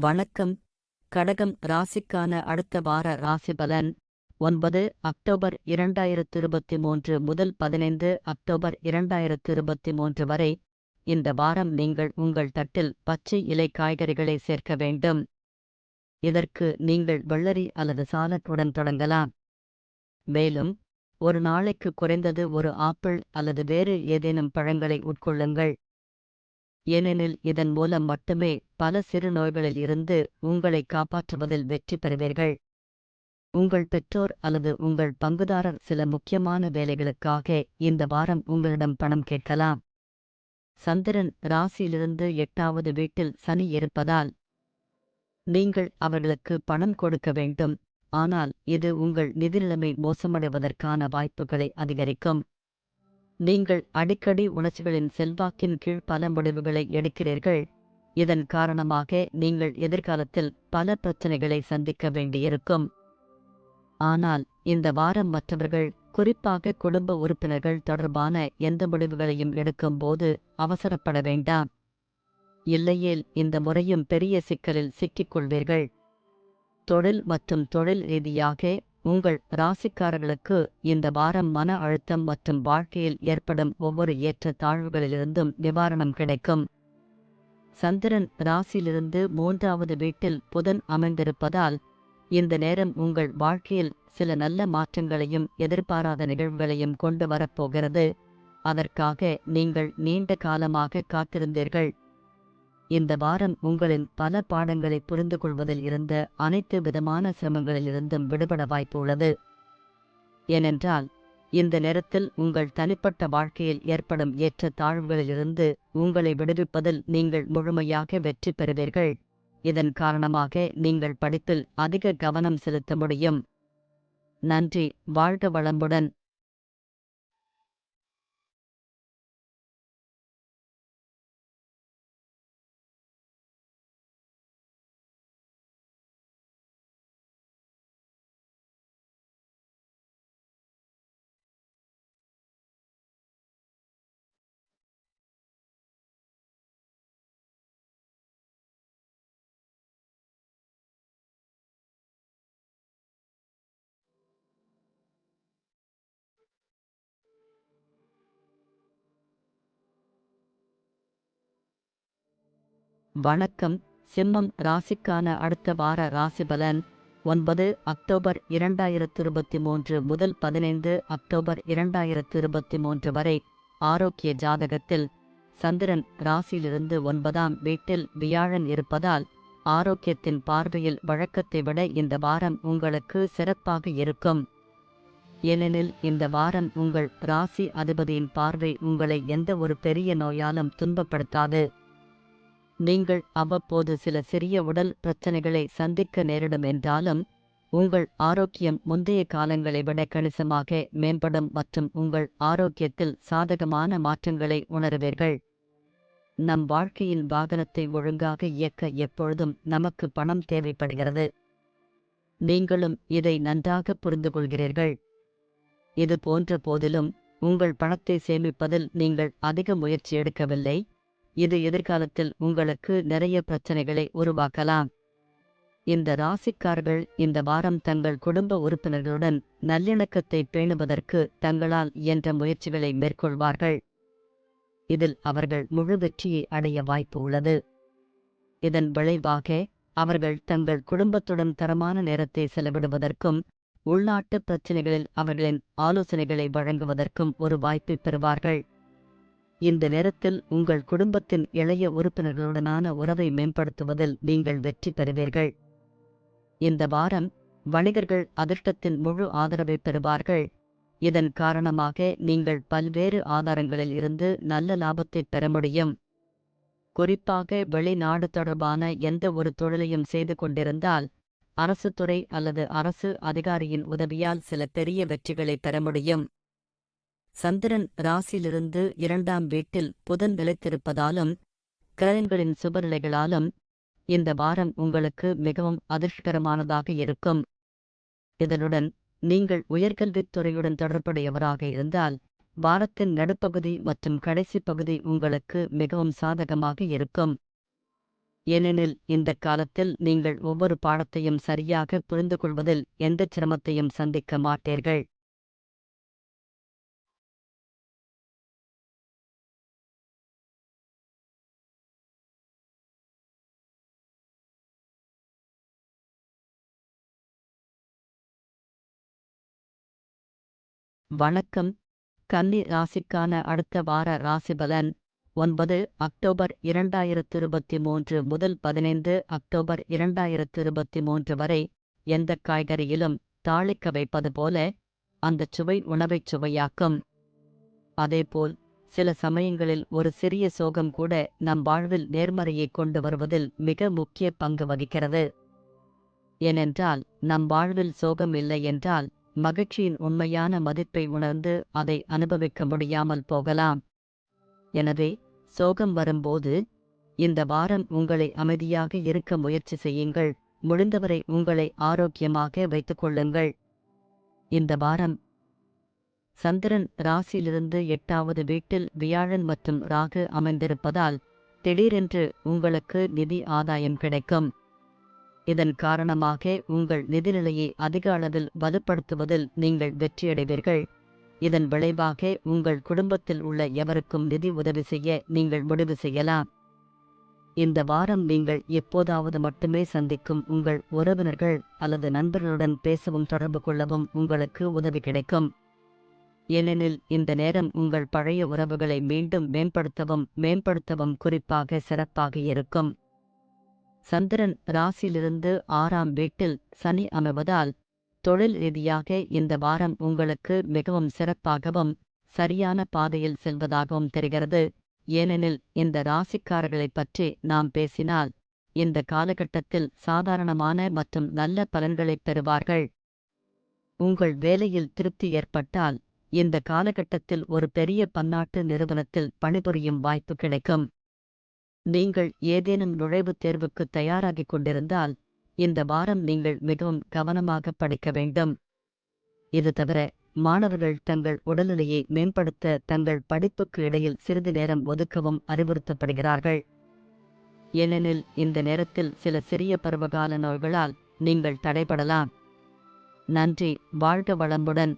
வணக்கம். கடகம் ராசிக்கான அடுத்த வார ராசி பலன் ஒன்பது அக்டோபர் இரண்டாயிரத்து இருபத்தி மூன்று முதல் பதினைந்து அக்டோபர் இரண்டாயிரத்து இருபத்தி மூன்று வரை இந்த வாரம் நீங்கள் உங்கள் தட்டில் பச்சை இலை காய்கறிகளை சேர்க்க வேண்டும். இதற்கு நீங்கள் வெள்ளரி அல்லது சாலட்டுடன் தொடங்கலாம். மேலும் ஒரு நாளைக்கு குறைந்தது ஒரு ஆப்பிள் அல்லது வேறு ஏதேனும் பழங்களை உட்கொள்ளுங்கள். ஏனெனில் இதன் மூலம் மட்டுமே பல சிறு நோய்களில் இருந்து உங்களை காப்பாற்றுவதில் வெற்றி பெறுவீர்கள். உங்கள் பெற்றோர் அல்லது உங்கள் பங்குதாரர் சில முக்கியமான வேலைகளுக்காக இந்த வாரம் உங்களிடம் பணம் கேட்கலாம். சந்திரன் ராசியிலிருந்து எட்டாவது வீட்டில் சனி இருப்பதால் நீங்கள் அவர்களுக்கு பணம் கொடுக்க வேண்டும். ஆனால் இது உங்கள் நிதி நிலைமை மோசமடைவதற்கான வாய்ப்புகளை அதிகரிக்கும். நீங்கள் அடிக்கடி உணர்ச்சிகளின் செல்வாக்கின் கீழ் பல முடிவுகளை எடுக்கிறீர்கள். இதன் காரணமாக நீங்கள் எதிர்காலத்தில் பல பிரச்சனைகளை சந்திக்க வேண்டியிருக்கும். ஆனால் இந்த வாரம் மற்றவர்கள் குறிப்பாக குடும்ப உறுப்பினர்கள் தொடர்பான எந்த முடிவுகளையும் எடுக்கும்போது அவசரப்பட வேண்டாம். இல்லையேல் இந்த முறையும் பெரிய சிக்கலில் சிக்கிக்கொள்வீர்கள் தொழில் மற்றும் தொழில் ரீதியாக உங்கள் ராசிக்காரர்களுக்கு இந்த வாரம் மன அழுத்தம் மற்றும் வாழ்க்கையில் ஏற்படும் ஒவ்வொரு ஏற்ற தாழ்வுகளிலிருந்தும் நிவாரணம் கிடைக்கும். சந்திரன் ராசியிலிருந்து மூன்றாவது வீட்டில் புதன் அமைந்திருப்பதால் இந்த நேரம் உங்கள் வாழ்க்கையில் சில நல்ல மாற்றங்களையும் எதிர்பாராத நிகழ்வுகளையும் கொண்டு வரப்போகிறது அதற்காக நீங்கள் நீண்ட காலமாக காத்திருந்தீர்கள். இந்த வாரம் உங்களின் பல பாடங்களை புரிந்து கொள்வதில் இருந்த அனைத்து விதமான சிரமங்களிலிருந்தும் விடுபட வாய்ப்பு உள்ளது ஏனென்றால் இந்த நேரத்தில் உங்கள் தனிப்பட்ட வாழ்க்கையில் ஏற்படும் ஏற்ற தாழ்வுகளிலிருந்து உங்களை விடுவிப்பதில் நீங்கள் முழுமையாக வெற்றி பெறுவீர்கள். இதன் காரணமாக நீங்கள் படிப்பில் அதிக கவனம் செலுத்த முடியும். நன்றி வாழ்க வளமுடன். வணக்கம். சிம்மம் ராசிக்கான அடுத்த வார ராசி பலன் ஒன்பது அக்டோபர் இரண்டாயிரத்து இருபத்தி மூன்று முதல் பதினைந்து அக்டோபர் இரண்டாயிரத்து இருபத்தி மூன்று வரை ஆரோக்கிய ஜாதகத்தில் சந்திரன் ராசியிலிருந்து ஒன்பதாம் வீட்டில் வியாழன் இருப்பதால் ஆரோக்கியத்தின் பார்வையில் வழக்கத்தை விட இந்த வாரம் உங்களுக்கு சிறப்பாக இருக்கும். ஏனெனில் இந்த வாரம் உங்கள் ராசி அதிபதியின் பார்வை உங்களை எந்த ஒரு பெரிய நோயாலும் துன்பப்படுத்தாது. நீங்கள் அவ்வப்போது சில சிறிய உடல் பிரச்சனைகளை சந்திக்க நேரிடும் என்றாலும் உங்கள் ஆரோக்கியம் முந்தைய காலங்களை விட கணிசமாக மேம்படும் மற்றும் உங்கள் ஆரோக்கியத்தில் சாதகமான மாற்றங்களை உணருவீர்கள். நம் வாழ்க்கையின் வாகனத்தை ஒழுங்காக இயக்க எப்பொழுதும் நமக்கு பணம் தேவைப்படுகிறது. நீங்களும் இதை நன்றாக புரிந்து கொள்கிறீர்கள். இது போன்ற போதிலும் உங்கள் பணத்தை சேமிப்பதில் நீங்கள் அதிக முயற்சி எடுக்கவில்லை. இது எதிர்காலத்தில் உங்களுக்கு நிறைய பிரச்சனைகளை உருவாக்கலாம். இந்த ராசிக்கார்கள் இந்த வாரம் தங்கள் குடும்ப உறுப்பினர்களுடன் நல்லிணக்கத்தை பேணுவதற்கு தங்களால் இயன்ற முயற்சிகளை மேற்கொள்வார்கள். இதில் அவர்கள் முழு வெற்றியை அடைய வாய்ப்பு உள்ளது. இதன் விளைவாக அவர்கள் தங்கள் குடும்பத்துடன் தரமான நேரத்தை செலவிடுவதற்கும் உள்நாட்டு பிரச்சினைகளில் அவர்களின் ஆலோசனைகளை வழங்குவதற்கும் ஒரு வாய்ப்பை பெறுவார்கள். இந்த நேரத்தில் உங்கள் குடும்பத்தின் இளைய உறுப்பினர்களுடனான உறவை மேம்படுத்துவதில் நீங்கள் வெற்றி பெறுவீர்கள். இந்த வாரம் வணிகர்கள் அதிர்ஷ்டத்தின் முழு ஆதரவை பெறுவார்கள். இதன் காரணமாக நீங்கள் பல்வேறு ஆதாரங்களில் இருந்து நல்ல லாபத்தை பெற முடியும். குறிப்பாக வெளிநாடு தொடர்பான எந்த ஒரு தொழிலையும் செய்து கொண்டிருந்தால் அரசு துறை அல்லது அரசு அதிகாரியின் உதவியால் சில பெரிய வெற்றிகளை பெற முடியும். சந்திரன் ராசியிலிருந்து இரண்டாம் வீட்டில் புதன் நிலைத்திருப்பதாலும் கிரகங்களின் சுபநிலைகளாலும் இந்த வாரம் உங்களுக்கு மிகவும் அதிர்ஷ்டகரமானதாக இருக்கும். இதனுடன் நீங்கள் உயர்கல்வித் துறையுடன் தொடர்புடையவராக இருந்தால் வாரத்தின் நடுப்பகுதி மற்றும் கடைசி பகுதி உங்களுக்கு மிகவும் சாதகமாக இருக்கும். ஏனெனில் இந்த காலத்தில் நீங்கள் ஒவ்வொரு பாடத்தையும் சரியாக புரிந்து கொள்வதில் எந்த சிரமத்தையும் சந்திக்க மாட்டீர்கள். வணக்கம். கன்னி ராசிக்கான அடுத்த வார ராசிபலன் ஒன்பது அக்டோபர் இரண்டாயிரத்து இருபத்தி மூன்று முதல் பதினைந்து அக்டோபர் இரண்டாயிரத்து இருபத்தி மூன்று வரை எந்த காய்கறியிலும் தாளிக்க வைப்பது போல அந்தச் சுவை உணவைச் சுவையாக்கும். அதேபோல் சில சமயங்களில் ஒரு சிறிய சோகம் கூட நம் வாழ்வில் நேர்மறையை கொண்டு வருவதில் மிக முக்கிய பங்கு வகிக்கிறது. ஏனென்றால் நம் வாழ்வில் சோகம் இல்லை என்றால் மகிழ்ச்சியின் உண்மையான மதிப்பை உணர்ந்து அதை அனுபவிக்க முடியாமல் போகலாம். எனவே சோகம் வரும்போது இந்த வாரம் உங்களை அமைதியாக இருக்க முயற்சி செய்யுங்கள். முடிந்தவரை உங்களை ஆரோக்கியமாக வைத்துக் கொள்ளுங்கள். இந்த வாரம் சந்திரன் ராசியிலிருந்து எட்டாவது வீட்டில் வியாழன் மற்றும் ராகு அமைந்திருப்பதால் திடீரென்று உங்களுக்கு நிதி ஆதாயம் கிடைக்கும். இதன் காரணமாக உங்கள் நிதிநிலையை அதிக அளவில் வலுப்படுத்துவதில் நீங்கள் வெற்றியடைவீர்கள். இதன் விளைவாக உங்கள் குடும்பத்தில் உள்ள எவருக்கும் நிதி உதவி செய்ய நீங்கள் முடிவு செய்யலாம். இந்த வாரம் நீங்கள் எப்போதாவது மட்டுமே சந்திக்கும் உங்கள் உறவினர்கள் அல்லது நண்பர்களுடன் பேசவும் தொடர்பு கொள்ளவும் உங்களுக்கு உதவி கிடைக்கும். ஏனெனில் இந்த நேரம் உங்கள் பழைய உறவுகளை மீண்டும் மேம்படுத்தவும் மேம்படுத்தவும் குறிப்பாக சிறப்பாக இருக்கும். சந்திரன் ராசியிலிருந்து ஆறாம் வீட்டில் சனி அமைவதால் தொழில் ரீதியாக இந்த வாரம் உங்களுக்கு மிகவும் சிறப்பாகவும் சரியான பாதையில் செல்வதாகவும் தெரிகிறது. ஏனெனில் இந்த ராசிக்காரர்களைப் பற்றி நாம் பேசினால் இந்த காலகட்டத்தில் சாதாரணமான மற்றும் நல்ல பலன்களைப் பெறுவார்கள். உங்கள் வேலையில் திருப்தி ஏற்பட்டால் இந்த காலகட்டத்தில் ஒரு பெரிய பன்னாட்டு நிறுவனத்தில் பணிபுரியும் வாய்ப்பு கிடைக்கும். நீங்கள் ஏதேனும் நுழைவுத் தேர்வுக்கு தயாராகிக் கொண்டிருந்தால் இந்த வாரம் நீங்கள் மிகவும் கவனமாக படிக்க வேண்டும். இது தவிர மாணவர்கள் தங்கள் உடல்நிலையை மேம்படுத்த தங்கள் படிப்புக்கு இடையில் சிறிது நேரம் ஒதுக்கவும் அறிவுறுத்தப்படுகிறார்கள். ஏனெனில் இந்த நேரத்தில் சில சிறிய பருவகால நோய்களால் நீங்கள் தடைபடலாம். நன்றி வாழ்க வளமுடன்.